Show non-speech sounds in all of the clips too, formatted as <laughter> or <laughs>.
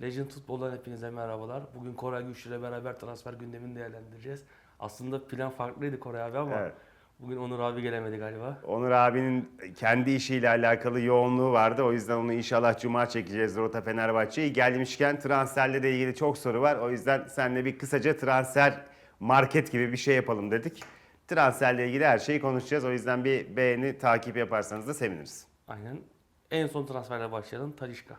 Legend Futbol'dan hepinize merhabalar. Bugün Koray Güçlü ile beraber transfer gündemini değerlendireceğiz. Aslında plan farklıydı Koray abi ama Evet. bugün Onur abi gelemedi galiba. Onur abinin kendi işiyle alakalı yoğunluğu vardı. O yüzden onu inşallah Cuma çekeceğiz Rota Fenerbahçe'yi. Gelmişken transferle ilgili çok soru var. O yüzden seninle bir kısaca transfer market gibi bir şey yapalım dedik. Transferle ilgili her şeyi konuşacağız. O yüzden bir beğeni, takip yaparsanız da seviniriz. Aynen. En son transferle başlayalım. Talişka.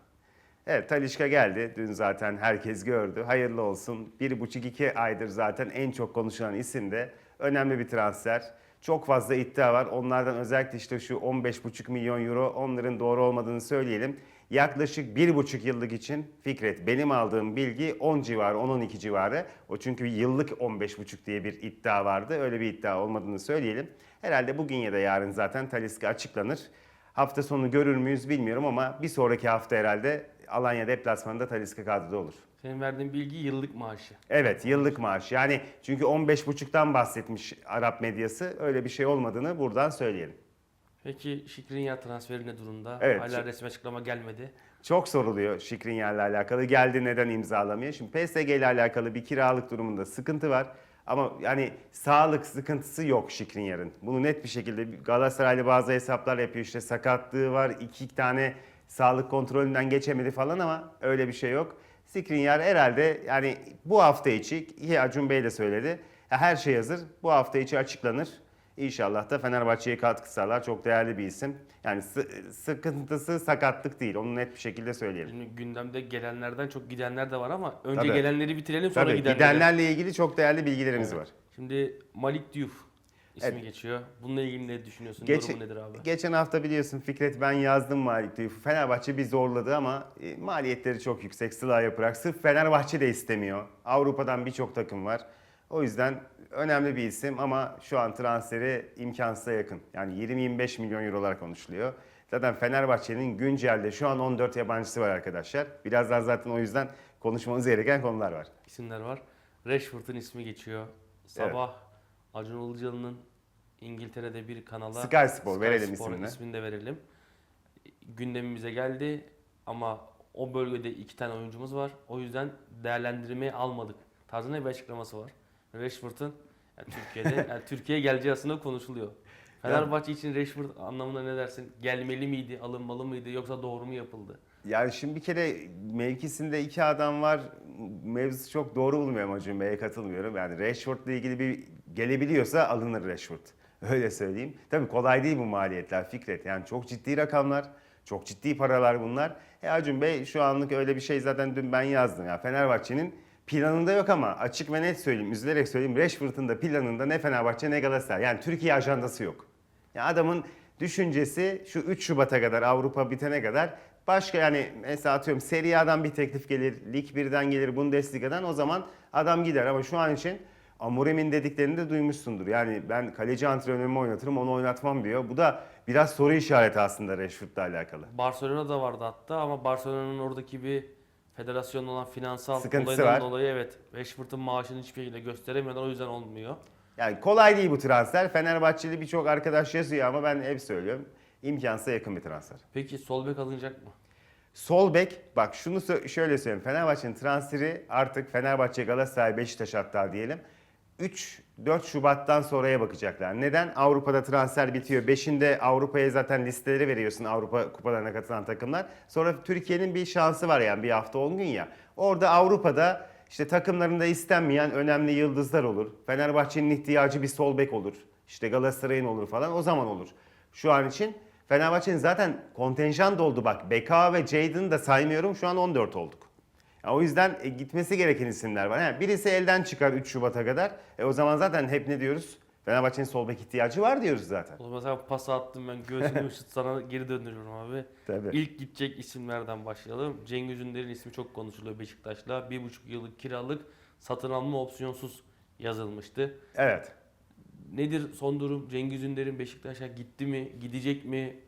Evet Talişka geldi. Dün zaten herkes gördü. Hayırlı olsun. Bir buçuk iki aydır zaten en çok konuşulan isim de. Önemli bir transfer. Çok fazla iddia var. Onlardan özellikle işte şu 15,5 milyon euro onların doğru olmadığını söyleyelim. Yaklaşık bir buçuk yıllık için Fikret benim aldığım bilgi 10 civarı 10-12 civarı. O çünkü yıllık 15,5 diye bir iddia vardı. Öyle bir iddia olmadığını söyleyelim. Herhalde bugün ya da yarın zaten Taliska açıklanır. Hafta sonu görür müyüz bilmiyorum ama bir sonraki hafta herhalde Alanya deplasmanında Taliska kadroda olur. Senin verdiğin bilgi yıllık maaşı. Evet yıllık maaş yani çünkü 15,5'tan bahsetmiş Arap medyası öyle bir şey olmadığını buradan söyleyelim. Peki Şikrinyar transferi ne durumda? Evet. Hala resmi açıklama gelmedi. Çok soruluyor Şikrinyar'la alakalı. Geldi neden imzalamıyor? Şimdi PSG ile alakalı bir kiralık durumunda sıkıntı var. Ama yani sağlık sıkıntısı yok Şikrinyar'ın. Bunu net bir şekilde Galatasaraylı bazı hesaplar yapıyor. İşte sakatlığı var, iki tane sağlık kontrolünden geçemedi falan ama öyle bir şey yok. Skriniar herhalde yani bu hafta içi, Acun Bey de söyledi. Her şey hazır. Bu hafta içi açıklanır. İnşallah da Fenerbahçe'ye katkı sağlar. Çok değerli bir isim. Yani sı- sıkıntısı sakatlık değil. Onu net bir şekilde söyleyelim. Şimdi gündemde gelenlerden çok gidenler de var ama önce Tabii. gelenleri bitirelim sonra Tabii gidenleri. gidenlerle ilgili çok değerli bilgilerimiz var. Şimdi Malik Diouf ismi Evet. geçiyor. Bununla ilgili ne düşünüyorsun? Geç- Durumu nedir abi? Geçen hafta biliyorsun Fikret ben yazdım Malik Diouf'u. Fenerbahçe bir zorladı ama e, maliyetleri çok yüksek. Sıla yaparak. Sırf Fenerbahçe de istemiyor. Avrupa'dan birçok takım var. O yüzden önemli bir isim ama şu an transferi imkansıza yakın. Yani 20-25 milyon eurolar konuşuluyor. Zaten Fenerbahçe'nin güncelde şu an 14 yabancısı var arkadaşlar. Birazdan zaten o yüzden konuşmamız gereken konular var. isimler var. Rashford'un ismi geçiyor. Sabah Acun Ilıcalı'nın İngiltere'de bir kanala Sky Spor, verelim Spor'un ismini. ismini de verelim. Gündemimize geldi ama o bölgede iki tane oyuncumuz var. O yüzden değerlendirmeye almadık. Tarzında bir açıklaması var. Rashford'un yani Türkiye'de <laughs> yani Türkiye'ye geleceği aslında konuşuluyor. Fenerbahçe için Rashford anlamında ne dersin? Gelmeli miydi, alınmalı mıydı yoksa doğru mu yapıldı? Yani şimdi bir kere mevkisinde iki adam var. Mevzusu çok doğru bulmuyorum Acun Bey'e katılmıyorum. Yani Rashford'la ilgili bir gelebiliyorsa alınır Rashford. <laughs> Öyle söyleyeyim. Tabii kolay değil bu maliyetler Fikret. Yani çok ciddi rakamlar. Çok ciddi paralar bunlar. E Acun Bey şu anlık öyle bir şey zaten dün ben yazdım. Ya Fenerbahçe'nin planında yok ama açık ve net söyleyeyim, üzülerek söyleyeyim. Rashford'un da planında ne Fenerbahçe ne Galatasaray. Yani Türkiye ajandası yok. Ya adamın düşüncesi şu 3 Şubat'a kadar Avrupa bitene kadar başka yani mesela atıyorum Serie A'dan bir teklif gelir, Lig 1'den gelir, Bundesliga'dan o zaman adam gider ama şu an için Amorim'in dediklerini de duymuşsundur. Yani ben kaleci antrenörümü oynatırım onu oynatmam diyor. Bu da biraz soru işareti aslında Rashford'la alakalı. Barcelona da vardı hatta ama Barcelona'nın oradaki bir federasyonla olan finansal Sıkıntısı olaydan var. dolayı evet Rashford'un maaşını hiçbir şekilde gösteremiyorlar o yüzden olmuyor. Yani kolay değil bu transfer. Fenerbahçeli birçok arkadaş yazıyor ama ben hep söylüyorum. imkansıza yakın bir transfer. Peki sol bek alınacak mı? Sol bek bak şunu sö- şöyle söyleyeyim. Fenerbahçe'nin transferi artık Fenerbahçe, Galatasaray, Beşiktaş hatta diyelim. 3-4 Şubat'tan sonraya bakacaklar. Neden? Avrupa'da transfer bitiyor. 5'inde Avrupa'ya zaten listeleri veriyorsun Avrupa kupalarına katılan takımlar. Sonra Türkiye'nin bir şansı var yani bir hafta 10 gün ya. Orada Avrupa'da işte takımlarında istenmeyen önemli yıldızlar olur. Fenerbahçe'nin ihtiyacı bir sol bek olur. İşte Galatasaray'ın olur falan o zaman olur. Şu an için Fenerbahçe'nin zaten kontenjan doldu bak. Beka ve Jadon'ı da saymıyorum şu an 14 olduk. Ya o yüzden e, gitmesi gereken isimler var. Yani birisi elden çıkar 3 Şubat'a kadar. E o zaman zaten hep ne diyoruz? Fenerbahçe'nin sol bek ihtiyacı var diyoruz zaten. O zaman sen pas attım ben göğsümü şut <laughs> sana geri döndürüyorum abi. Tabii. İlk gidecek isimlerden başlayalım. Cengiz Ünder'in ismi çok konuşuluyor Beşiktaş'la. Bir buçuk yıllık kiralık satın alma opsiyonsuz yazılmıştı. Evet. Nedir son durum? Cengiz Ünder'in Beşiktaş'a gitti mi? Gidecek mi?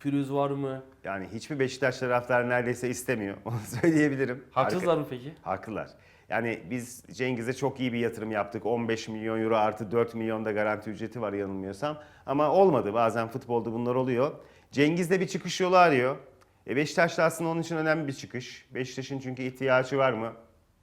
Pürüz var mı? Yani hiçbir Beşiktaş taraftarı neredeyse istemiyor. <laughs> Onu söyleyebilirim. Haksızlar mı peki? Haklılar. Yani biz Cengiz'e çok iyi bir yatırım yaptık. 15 milyon euro artı 4 milyon da garanti ücreti var yanılmıyorsam. Ama olmadı. Bazen futbolda bunlar oluyor. Cengiz de bir çıkış yolu arıyor. E Beşiktaş'ta aslında onun için önemli bir çıkış. Beşiktaş'ın çünkü ihtiyacı var mı?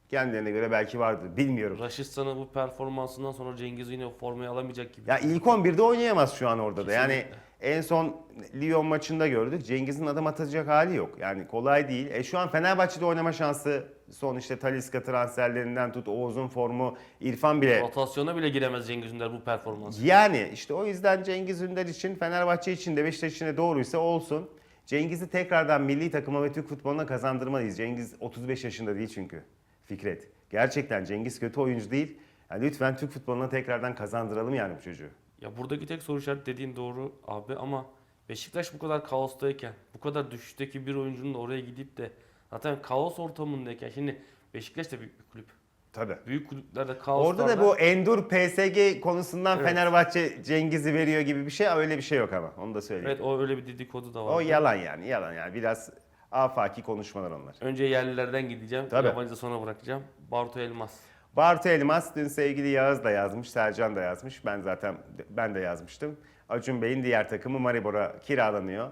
Kendilerine göre belki vardır. Bilmiyorum. Raşistan'ı bu performansından sonra Cengiz yine formayı alamayacak gibi. Ya ilk 11'de oynayamaz şu an orada da. Yani Kesinlikle. En son Lyon maçında gördük. Cengiz'in adım atacak hali yok. Yani kolay değil. E şu an Fenerbahçe'de oynama şansı son işte Talisca transferlerinden tut Oğuz'un formu İrfan bile Rotasyona bile giremez Cengiz Ünder bu performans. Yani işte o yüzden Cengiz Ünder için Fenerbahçe için de Beşiktaş için de doğruysa olsun. Cengiz'i tekrardan milli takıma ve Türk futboluna kazandırmalıyız. Cengiz 35 yaşında değil çünkü Fikret. Gerçekten Cengiz kötü oyuncu değil. Yani lütfen Türk futboluna tekrardan kazandıralım yani bu çocuğu. Ya buradaki tek soru işareti dediğin doğru abi ama Beşiktaş bu kadar kaostayken, bu kadar düşüşteki bir oyuncunun da oraya gidip de zaten kaos ortamındayken şimdi Beşiktaş da büyük bir kulüp. Tabii. Büyük kulüplerde kaoslarda Orada da bu Endur PSG konusundan Evet. Fenerbahçe Cengiz'i veriyor gibi bir şey öyle bir şey yok ama onu da söyleyeyim. Evet o öyle bir dedikodu da var. o yalan yani yalan yani biraz afaki konuşmalar onlar. Önce yerlilerden gideceğim. Tabii. Yabancı sonra bırakacağım. Bartu Elmas. Bartu Elmas dün sevgili Yağız da yazmış, Sercan da yazmış. Ben zaten ben de yazmıştım. Acun Bey'in diğer takımı Maribor'a kiralanıyor.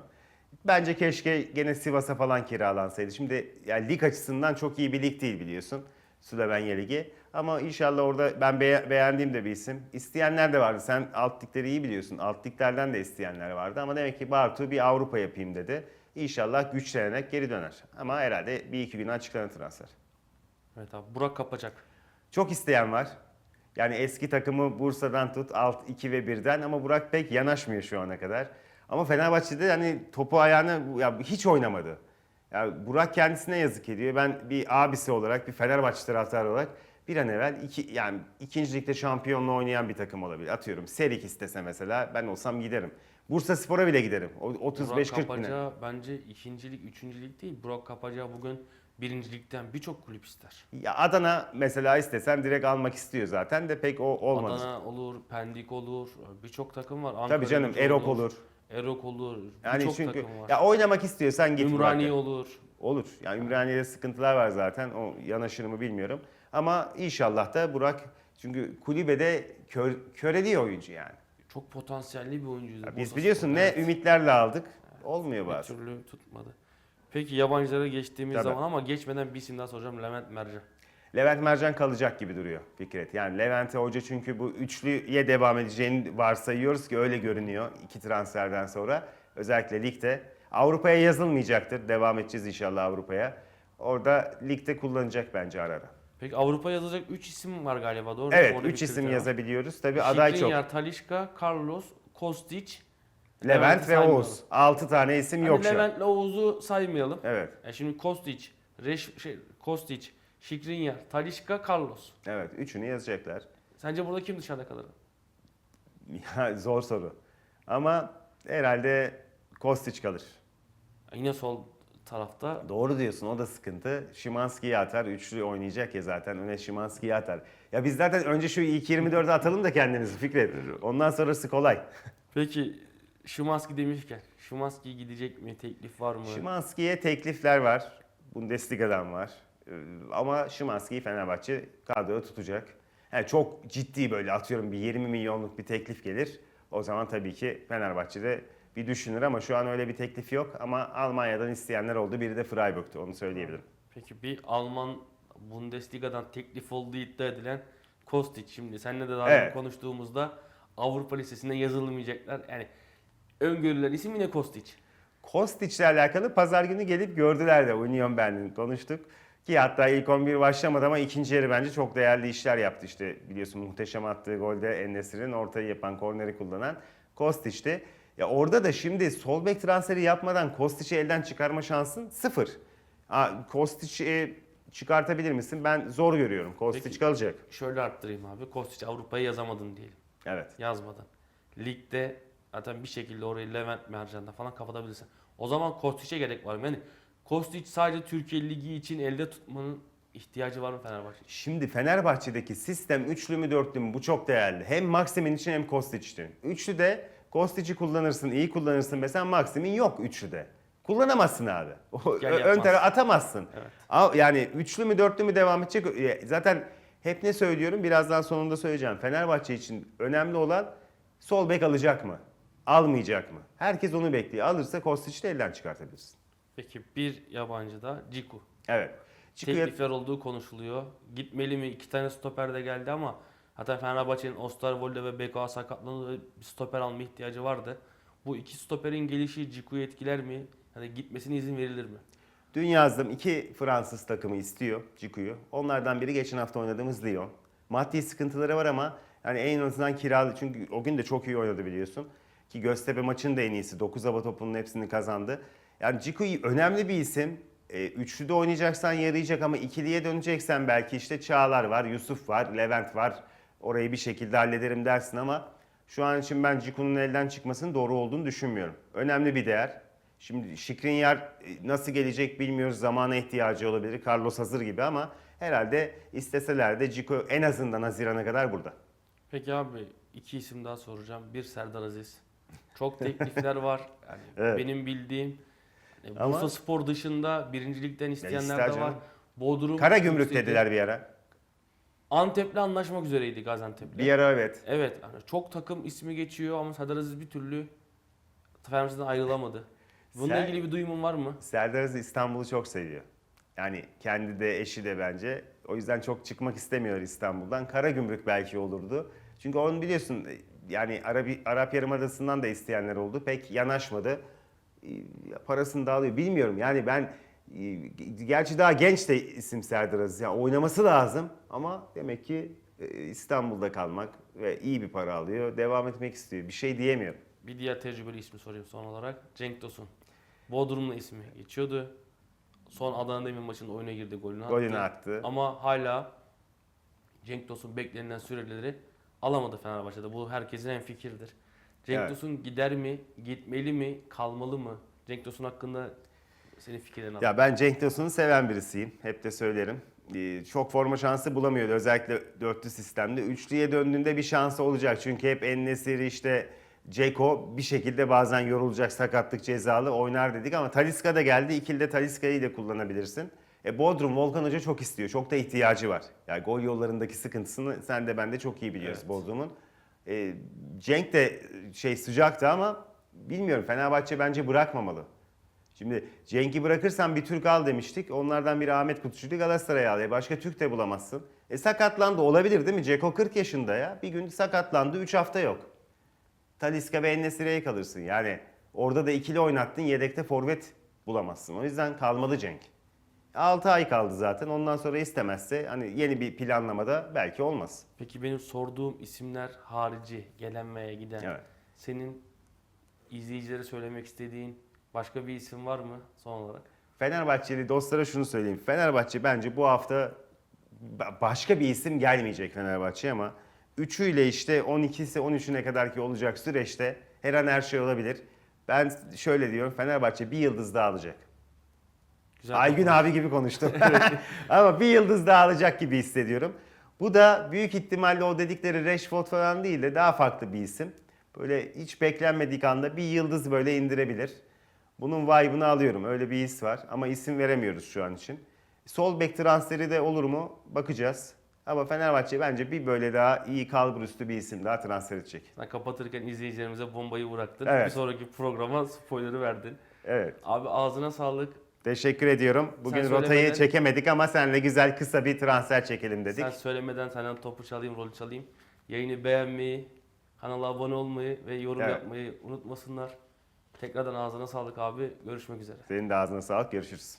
Bence keşke gene Sivas'a falan kiralansaydı. Şimdi yani lig açısından çok iyi bir lig değil biliyorsun. Slovenya Ligi. Ama inşallah orada ben be- beğendiğim de bir isim. İsteyenler de vardı. Sen alt ligleri iyi biliyorsun. Alt liglerden de isteyenler vardı. Ama demek ki Bartu bir Avrupa yapayım dedi. İnşallah güçlenerek geri döner. Ama herhalde bir iki gün açıklanır transfer. Evet abi Burak Kapacak. Çok isteyen var. Yani eski takımı Bursa'dan tut alt 2 ve 1'den ama Burak pek yanaşmıyor şu ana kadar. Ama Fenerbahçe'de hani topu ayağına ya hiç oynamadı. Ya Burak kendisine yazık ediyor. Ben bir abisi olarak, bir Fenerbahçe taraftarı olarak bir an evvel iki, yani ikinci ligde şampiyonla oynayan bir takım olabilir. Atıyorum Serik istese mesela ben olsam giderim. Bursa Spor'a bile giderim. O- 35-40 Burak bine. Kapaca bence ikincilik, üçüncülük değil. Burak Kapaca bugün birincilikten birçok kulüp ister. Ya Adana mesela istesen direkt almak istiyor zaten de pek o olmadı. Adana olur, Pendik olur, birçok takım var. Ankara Tabii canım Gücü Erok olur. Erok olur, Yani birçok çünkü takım var. ya oynamak istiyorsan git Ümraniye olur. Olur. Yani Ümraniye'de sıkıntılar var zaten. O yanaşır mı bilmiyorum. Ama inşallah da Burak çünkü kulübede kör, köreliyor oyuncu yani. Çok potansiyelli bir oyuncuydu. Ya biz biliyorsun ne Evet. ümitlerle aldık. Olmuyor Bir bazen. türlü tutmadı. Peki yabancılara geçtiğimiz Tabii. zaman ama geçmeden bir isim daha soracağım. Levent Mercan. Levent Mercan kalacak gibi duruyor Fikret. Yani Levent'e hoca çünkü bu üçlüye devam edeceğini varsayıyoruz ki öyle görünüyor iki transferden sonra. Özellikle ligde. Avrupa'ya yazılmayacaktır. Devam edeceğiz inşallah Avrupa'ya. Orada ligde kullanacak bence ara ara. Peki Avrupa yazılacak 3 isim var galiba doğru mu? Evet Orada 3 bir isim kriter var. yazabiliyoruz. Tabii aday çok. Skriniar, Talişka, Carlos, Kostic. Levent Levent'i ve saymayalım. Oğuz. 6 tane isim Hani yok şu an. Levent'le Oğuz'u saymayalım. Evet. E şimdi Kostic, Reş, şey, Kostic, Skriniar, Talişka, Carlos. Evet. Üçünü yazacaklar. Sence burada kim dışarıda kalır? Ya, Zor soru. Ama herhalde Kostić kalır. Yine sol tarafta. Doğru diyorsun o da sıkıntı. Şimanski'yi atar. Üçlü oynayacak ya zaten. Öne Şimanski'yi atar. Ya biz zaten önce şu ilk 24'e atalım da kendimizi Fikret. Ondan sonrası kolay. Peki Şimanski demişken, Şimanski gidecek mi? Teklif var mı? Şimanski'ye teklifler var. Bundesliga'dan var. Ee, Ama Şimanski'yi Fenerbahçe kadroda tutacak. Yani çok ciddi böyle atıyorum bir 20 milyonluk bir teklif gelir. O zaman tabii ki Fenerbahçe'de bir düşünür ama şu an öyle bir teklif yok. Ama Almanya'dan isteyenler oldu. Biri de Freiburg'tu onu söyleyebilirim. Peki bir Alman Bundesliga'dan teklif olduğu iddia edilen Kostic. Şimdi seninle de daha Evet. önce konuştuğumuzda Avrupa listesine yazılmayacaklar. Yani öngörülen isim yine Kostic. Kostic'le alakalı pazar günü gelip gördüler de Union Berlin konuştuk. Ki hatta ilk 11 başlamadı ama ikinci yarı bence çok değerli işler yaptı işte. Biliyorsun muhteşem attığı golde Enesir'in ortayı yapan, korneri kullanan Kostic'ti. Ya orada da şimdi sol bek transferi yapmadan Kostic'i elden çıkarma şansın sıfır. Kostic'i çıkartabilir misin? Ben zor görüyorum. Kostic Peki. kalacak. Şöyle arttırayım abi. Kostic Avrupa'ya yazamadın diyelim. Evet. Yazmadın. Ligde zaten bir şekilde orayı Levent Mercan'da falan kapatabilirsin. O zaman Kostic'e gerek var mı? Yani Kostic sadece Türkiye Ligi için elde tutmanın ihtiyacı var mı Fenerbahçe? Şimdi Fenerbahçe'deki sistem üçlü mü dörtlü mü bu çok değerli. Hem Maxim'in için hem Kostić için. Üçlü de Kostic'i kullanırsın, iyi kullanırsın. Mesela Maxim'in yok üçlüde. Kullanamazsın abi. O, ön tarafa atamazsın. Evet. Yani üçlü mü dörtlü mü devam edecek? Zaten hep ne söylüyorum birazdan sonunda söyleyeceğim. Fenerbahçe için önemli olan sol bek alacak mı? Almayacak mı? Herkes onu bekliyor. Alırsa Kostic'i de elden çıkartabilirsin. Peki bir yabancı da Ciku. Evet. Çıkıyor. Teklifler olduğu konuşuluyor. Gitmeli mi? İki tane stoper de geldi ama hatta Fenerbahçe'nin Osterwolde ve Beko sakatlandığı bir stoper alma ihtiyacı vardı. Bu iki stoperin gelişi Ciku'yu etkiler mi? Yani gitmesine izin verilir mi? Dün yazdım iki Fransız takımı istiyor Ciku'yu. Onlardan biri geçen hafta oynadığımız Lyon. Maddi sıkıntıları var ama yani en azından kiralı çünkü o gün de çok iyi oynadı biliyorsun. Ki Göztepe maçın da en iyisi. 9 hava topunun hepsini kazandı. Yani Ciku önemli bir isim. E, üçlüde oynayacaksan yarayacak ama ikiliye döneceksen belki işte Çağlar var, Yusuf var, Levent var. Orayı bir şekilde hallederim dersin ama şu an için ben Ciku'nun elden çıkmasının doğru olduğunu düşünmüyorum. Önemli bir değer. Şimdi Şikrinyar e, nasıl gelecek bilmiyoruz. Zamana ihtiyacı olabilir. Carlos hazır gibi ama herhalde isteseler de Ciku en azından Haziran'a kadar burada. Peki abi iki isim daha soracağım. Bir Serdar Aziz. Çok teklifler var. <laughs> Yani Evet. Benim bildiğim yani Ama- Bursa Spor dışında birincilikten isteyenler de var. Bodrum Kara gümrük dediler bir ara. Antep'le anlaşmak üzereydi Gaziantep'le. Bir ara evet. Evet yani çok takım ismi geçiyor ama Serdar Aziz bir türlü Fenerbahçe'den ayrılamadı. Bununla Sen- ilgili bir duyumun var mı? Serdar Aziz İstanbul'u çok seviyor. Yani kendi de eşi de bence. O yüzden çok çıkmak istemiyor İstanbul'dan. Karagümrük belki olurdu. Çünkü onu biliyorsun yani Arap, Arap Yarımadası'ndan da isteyenler oldu. Pek yanaşmadı. Ee, Parasını da alıyor. Bilmiyorum yani ben gerçi daha genç de isim Serdar Aziz. Yani oynaması lazım ama demek ki e, İstanbul'da kalmak ve iyi bir para alıyor. Devam etmek istiyor. Bir şey diyemiyorum. Bir diğer tecrübeli ismi sorayım son olarak. Cenk Tosun. Bodrum'la ismi geçiyordu. Son Adana Demir maçında oyuna girdi golünü attı. Golünü attı. Ama hala Cenk Tosun beklenilen süreleri alamadı Fenerbahçe'de. Bu herkesin en fikirdir. Cenk Evet. Tosun gider mi? Gitmeli mi? Kalmalı mı? Cenk Tosun hakkında senin fikirlerini alayım. Ya ben Cenk Tosun'u seven birisiyim. Hep de söylerim. Ee, Çok forma şansı bulamıyordu özellikle dörtlü sistemde. Üçlüye döndüğünde bir şansı olacak. Çünkü hep Ennesiri işte Ceko bir şekilde bazen yorulacak sakatlık cezalı oynar dedik ama Taliska da geldi. İkilide Taliska'yı da kullanabilirsin. E Bodrum Volkan Hoca çok istiyor. Çok da ihtiyacı var. Yani gol yollarındaki sıkıntısını sen de ben de çok iyi biliyoruz Evet. Bodrum'un. E, Cenk de şey sıcaktı ama bilmiyorum Fenerbahçe bence bırakmamalı. Şimdi Cenk'i bırakırsan bir Türk al demiştik. Onlardan biri Ahmet Kutucu'ydu Galatasaray'a al. E başka Türk de bulamazsın. E sakatlandı olabilir değil mi? Ceko 40 yaşında ya. Bir gün sakatlandı 3 hafta yok. Taliska ve Ennesire'ye kalırsın. Yani orada da ikili oynattın yedekte forvet bulamazsın. O yüzden kalmalı Cenk. 6 ay kaldı zaten. Ondan sonra istemezse hani yeni bir planlamada belki olmaz. Peki benim sorduğum isimler harici gelen veya giden Evet. senin izleyicilere söylemek istediğin başka bir isim var mı son olarak? Fenerbahçeli dostlara şunu söyleyeyim. Fenerbahçe bence bu hafta ba- başka bir isim gelmeyecek Fenerbahçe ama üçüyle işte 12'si 13'üne kadar ki olacak süreçte her an her şey olabilir. Ben şöyle diyorum Fenerbahçe bir yıldız daha alacak. Güzel Aygün abi gibi konuştum. <laughs> ama bir yıldız daha alacak gibi hissediyorum. Bu da büyük ihtimalle o dedikleri Rashford falan değil de daha farklı bir isim. Böyle hiç beklenmedik anda bir yıldız böyle indirebilir. Bunun vibe'ını alıyorum. Öyle bir his var ama isim veremiyoruz şu an için. Sol bek transferi de olur mu? Bakacağız. Ama Fenerbahçe bence bir böyle daha iyi kalburüstü bir isim daha transfer edecek. Sen kapatırken izleyicilerimize bombayı bıraktın. Evet. Bir sonraki programa spoiler'ı verdin. Evet. Abi ağzına sağlık. Teşekkür ediyorum. Bugün Sen rotayı söylemeden- çekemedik ama seninle güzel kısa bir transfer çekelim dedik. Sen söylemeden senden topu çalayım, rol çalayım. Yayını beğenmeyi, kanala abone olmayı ve yorum Evet. yapmayı unutmasınlar. Tekrardan ağzına sağlık abi. Görüşmek üzere. Senin de ağzına sağlık. Görüşürüz.